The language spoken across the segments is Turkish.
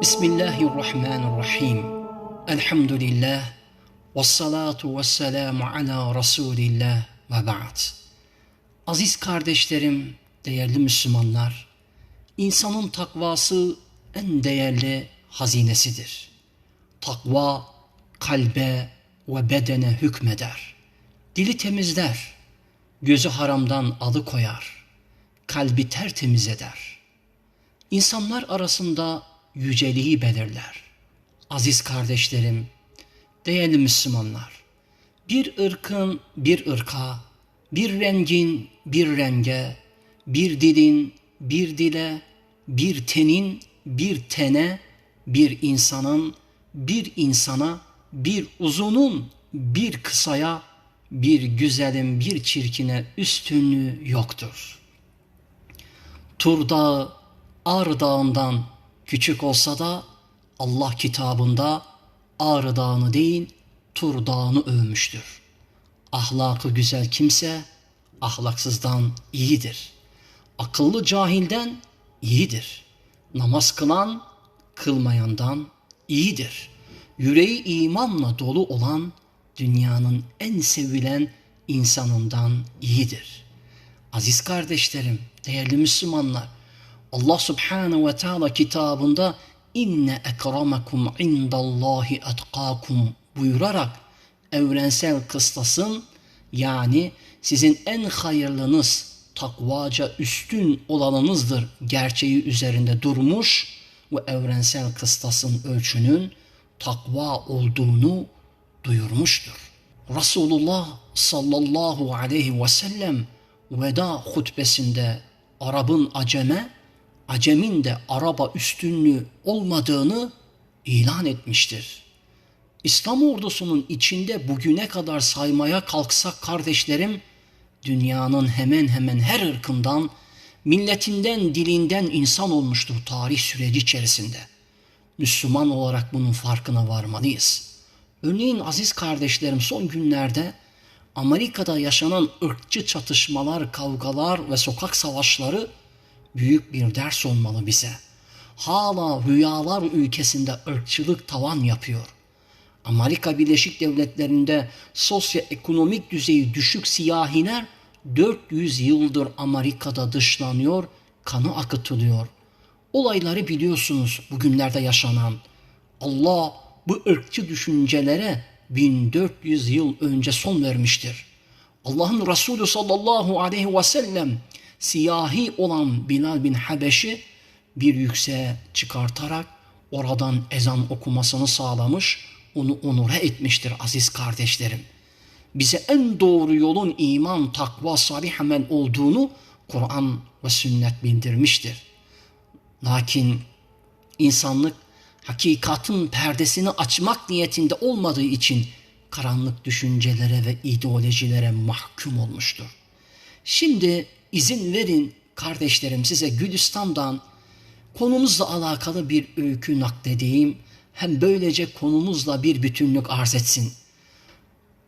Bismillahirrahmanirrahim. Elhamdülillah. Ve salatu ve selamu ala Resulillah ve ba'd. Aziz kardeşlerim, değerli Müslümanlar, insanın takvası en değerli hazinesidir. Takva kalbe ve bedene hükmeder. Dili temizler, gözü haramdan alıkoyar, kalbi tertemiz eder. İnsanlar arasında yüceliği belirler. Aziz kardeşlerim, değerli Müslümanlar, bir ırkın bir ırka, bir rengin bir renge, bir dilin bir dile, bir tenin bir tene, bir insanın bir insana, bir uzunun bir kısaya, bir güzelin bir çirkine üstünlüğü yoktur. Tur Dağı, Ağrı Dağı'ndan küçük olsa da Allah kitabında Ağrı Dağı'nı değil Tur Dağı'nı övmüştür. Ahlakı güzel kimse ahlaksızdan iyidir. Akıllı cahilden iyidir. Namaz kılan kılmayandan iyidir. Yüreği imanla dolu olan dünyanın en sevilen insanından iyidir. Aziz kardeşlerim, değerli Müslümanlar, Allah Subhanahu ve Teala kitabında inne ekramakum indallahi etkakum buyurarak evrensel kıstasın yani sizin en hayırlınız takvaca üstün olanınızdır gerçeği üzerinde durmuş ve evrensel kıstasın ölçünün takva olduğunu duyurmuştur. Resulullah sallallahu aleyhi ve sellem veda hutbesinde Arap'ın aceme Acemin de araba üstünlüğü olmadığını ilan etmiştir. İslam ordusunun içinde bugüne kadar saymaya kalksak kardeşlerim, dünyanın hemen hemen her ırkından, milletinden, dilinden insan olmuştur tarih süreci içerisinde. Müslüman olarak bunun farkına varmalıyız. Örneğin aziz kardeşlerim son günlerde Amerika'da yaşanan ırkçı çatışmalar, kavgalar ve sokak savaşları büyük bir ders olmalı bize. Hala rüyalar ülkesinde ırkçılık tavan yapıyor. Amerika Birleşik Devletleri'nde sosyoekonomik düzeyi düşük siyahiler 400 yıldır Amerika'da dışlanıyor, kanı akıtılıyor. Olayları biliyorsunuz bugünlerde yaşanan. Allah bu ırkçı düşüncelere 1400 yıl önce son vermiştir. Allah'ın Resulü sallallahu aleyhi ve sellem siyahi olan Bilal bin Habeş'i bir yükseğe çıkartarak oradan ezan okumasını sağlamış, onu onura etmiştir aziz kardeşlerim. Bize en doğru yolun iman, takva, salih amel olduğunu Kur'an ve sünnet bildirmiştir. Lakin insanlık hakikatin perdesini açmak niyetinde olmadığı için karanlık düşüncelere ve ideolojilere mahkum olmuştur. Şimdi izin verin kardeşlerim size Gülistan'dan konumuzla alakalı bir öykü nakledeyim. Hem böylece konumuzla bir bütünlük arz etsin.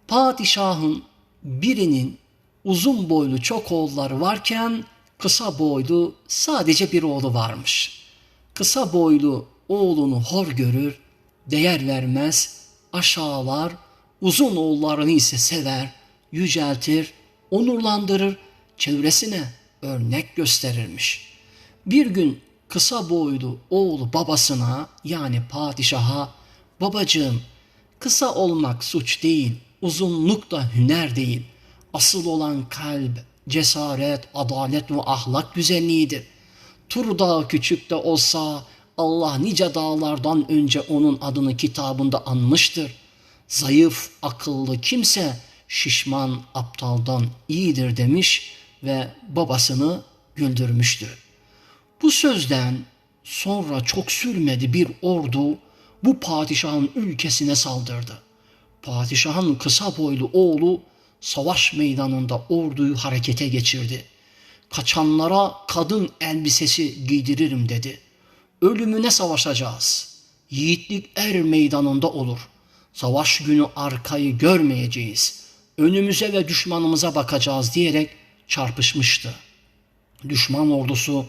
Padişahın birinin uzun boylu çok oğulları varken kısa boylu sadece bir oğlu varmış. Kısa boylu oğlunu hor görür, değer vermez, aşağılar, uzun oğullarını ise sever, yüceltir, onurlandırır çevresine örnek gösterirmiş. Bir gün kısa boylu oğlu babasına yani padişaha babacığım kısa olmak suç değil, uzunluk da hüner değil. Asıl olan kalp, cesaret, adalet ve ahlak güzelliğidir. Tur dağı küçük de olsa Allah nice dağlardan önce onun adını kitabında anmıştır. Zayıf, akıllı kimse şişman, aptaldan iyidir demiş ve babasını güldürmüştü. Bu sözden sonra çok sürmedi bir ordu bu padişahın ülkesine saldırdı. Padişahın kısa boylu oğlu savaş meydanında orduyu harekete geçirdi. Kaçanlara kadın elbisesi giydiririm dedi. Ölümüne savaşacağız. Yiğitlik er meydanında olur. Savaş günü arkayı görmeyeceğiz. Önümüze ve düşmanımıza bakacağız diyerek çarpışmıştı. Düşman ordusu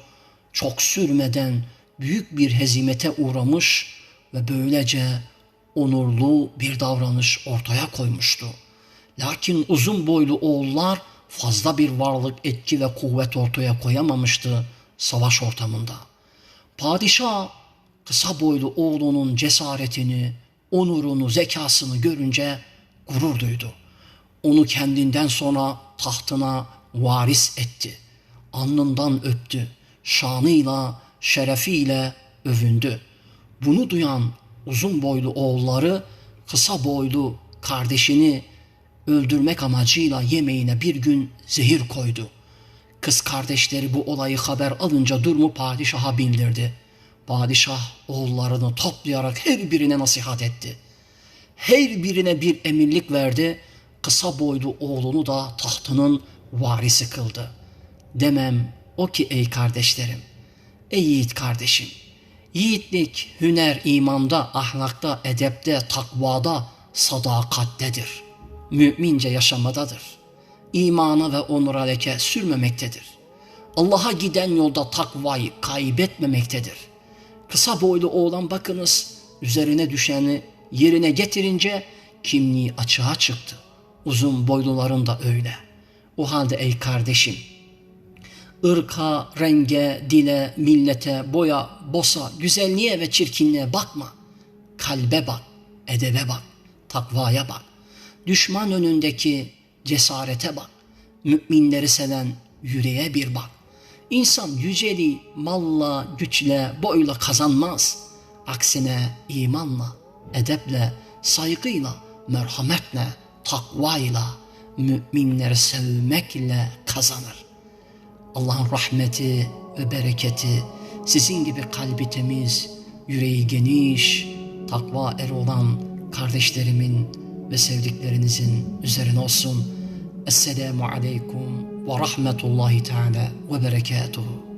çok sürmeden büyük bir hezimete uğramış ve böylece onurlu bir davranış ortaya koymuştu. Lakin uzun boylu oğullar fazla bir varlık, etki ve kuvvet ortaya koyamamıştı savaş ortamında. Padişah kısa boylu oğlunun cesaretini, onurunu, zekasını görünce gurur duydu. Onu kendinden sonra tahtına varis etti. Alnından öptü. Şanıyla, şerefiyle övündü. Bunu duyan uzun boylu oğulları kısa boylu kardeşini öldürmek amacıyla yemeğine bir gün zehir koydu. Kız kardeşleri bu olayı haber alınca durumu padişaha bildirdi. Padişah oğullarını toplayarak her birine nasihat etti. Her birine bir emirlik verdi. Kısa boylu oğlunu da tahtının varisi kıldı. Demem o ki ey kardeşlerim, ey yiğit kardeşim, yiğitlik, hüner, imanda, ahlakta, edepte, takvada, sadakattedir. Mümince yaşamadadır. İmana ve onura leke sürmemektedir. Allah'a giden yolda takvayı kaybetmemektedir. Kısa boylu oğlan bakınız üzerine düşeni yerine getirince kimliği açığa çıktı. Uzun boyluların da öyle. O halde ey kardeşim, ırka, renge, dile, millete, boya, bosa, güzelliğe ve çirkinliğe bakma. Kalbe bak, edebe bak, takvaya bak. Düşman önündeki cesarete bak. Müminleri seven yüreğe bir bak. İnsan yüceliği malla, güçle, boyla kazanmaz. Aksine imanla, edeple, saygıyla, merhametle, takvayla, müminleri sevmekle kazanır. Allah'ın rahmeti ve bereketi sizin gibi kalbi temiz, yüreği geniş, takva eri olan kardeşlerimin ve sevdiklerinizin üzerine olsun. Esselamu aleykum ve rahmetullahi teala ve berekatuhu.